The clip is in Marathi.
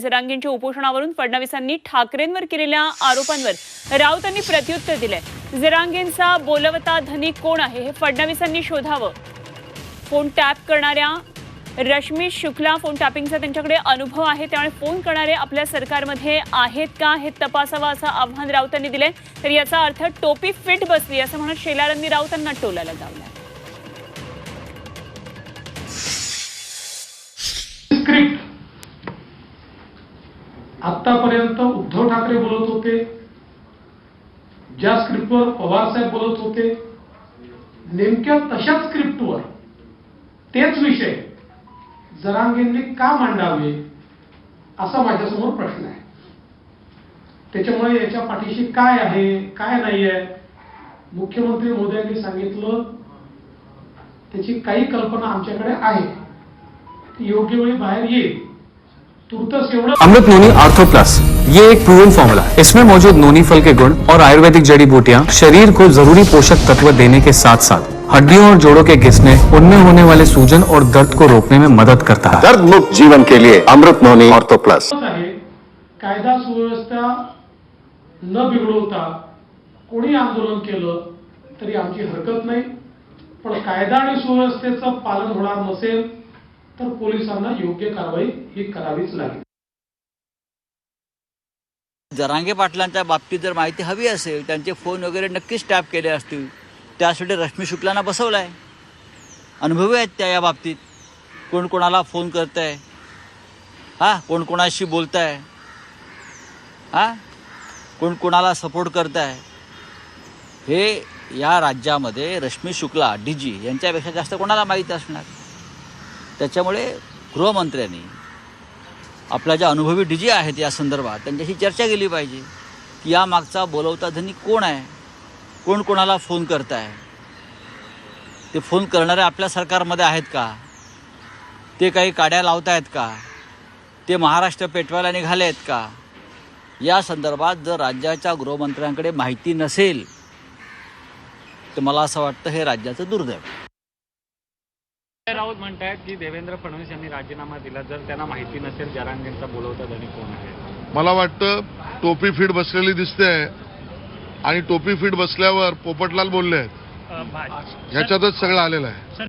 जरांगींच्या उपोषणावरून फडणवीसांनी ठाकरेंवर केलेल्या आरोपांवर राऊतांनी प्रत्युत्तर दिलंय. जरांगेंचा बोलवता धनी कोण आहे हे फडणवीसांनी शोधावं. फोन टॅप करणाऱ्या रश्मी शुक्ला फोन टॅपिंगचा त्यांच्याकडे अनुभव आहे. त्यामुळे फोन करणारे आपल्या सरकारमध्ये आहेत का हे तपासावं असं आव्हान राऊतांनी दिलंय. तर याचा अर्थ टोपी फिट बसली असं म्हणत शेलारांनी राऊतांना टोलायला लावलंय. स्क्रिप्ट आतापर्यंत उद्धव ठाकरे बोलत होते. ज्या स्क्रिप्टवर पवारसाहेब बोलत होते नेमक्या तशाच स्क्रिप्टवर तेच विषय जरांगेंनी का मांडावे असा माझ्यासमोर प्रश्न आहे. त्याच्यामुळे याच्या पाठीशी काय आहे काय नाही आहे मुख्यमंत्री मोदयांनी सांगितलं त्याची काही कल्पना आमच्याकडे आहे. ती योग्य वेळी बाहेर येईल. अमृत नोनी आर्थो प्लस ये एक प्रूवन फॉर्मूला है। इसमें मौजूद नोनी फल के गुण और आयुर्वेदिक जड़ी बूटियां शरीर को जरूरी पोषक तत्व देने के साथ साथ हड्डियों और जोड़ों के घिसने उनमें होने वाले सूजन और दर्द को रोकने में मदद करता है। दर्द मुक्त जीवन के लिए अमृत नोनी ऑर्थो प्लस कायदा सुव्यवस्था न बिघडवता कोणी आंदोलन केलं तरी आमची हरकत नाही. पण कायदा आणि सुव्यवस्थेचं पालन होणार नसेल तर पोलिसांना योग्य कारवाई ही करावीच लागेल. जरांगे पाटलांच्या बाबतीत जर माहिती हवी असेल त्यांचे फोन वगैरे नक्कीच टॅप केले असतील. त्यासाठी रश्मी शुक्लांना बसवलं आहे अनुभवी आहेत त्या या बाबतीत. कोण कोणाला फोन करत आहे हां कोण कोणाशी बोलत आहे हां? कोण कोणाला सपोर्ट करत आहे हे या राज्यामध्ये रश्मी शुक्ला डी जी यांच्यापेक्षा जास्त कोणाला माहीत असणार? त्याच्यामुळे गृहमंत्र्यांनी आपल्या ज्या अनुभवी डी जी आहेत या संदर्भात त्यांच्याशी चर्चा केली पाहिजे की या मागचा बोलवता धनी कोण आहे? कोण कोणाला फोन करत आहे ते फोन करणारे आपल्या सरकारमध्ये आहेत का? ते काही काड्या लावत आहेत का? ते महाराष्ट्र पेटवायला निघाले आहेत का? या संदर्भात जर राज्याच्या गृहमंत्र्यांकडे माहिती नसेल तर मला असं वाटतं हे राज्याचं दुर्दैव राऊत म्हणतायत की देवेंद्र फडणवीस यांनी राजीनामा दिला? जर त्यांना माहिती नसेल जरांगेंचा बोलवता धनी कोण आहे? मला वाटतं टोपी फिट बसलेली दिसते आणि टोपी फिट बसल्यावर पोपटलाल बोलले आहेत. ह्याच्यातच सगळं आलेलं आहे.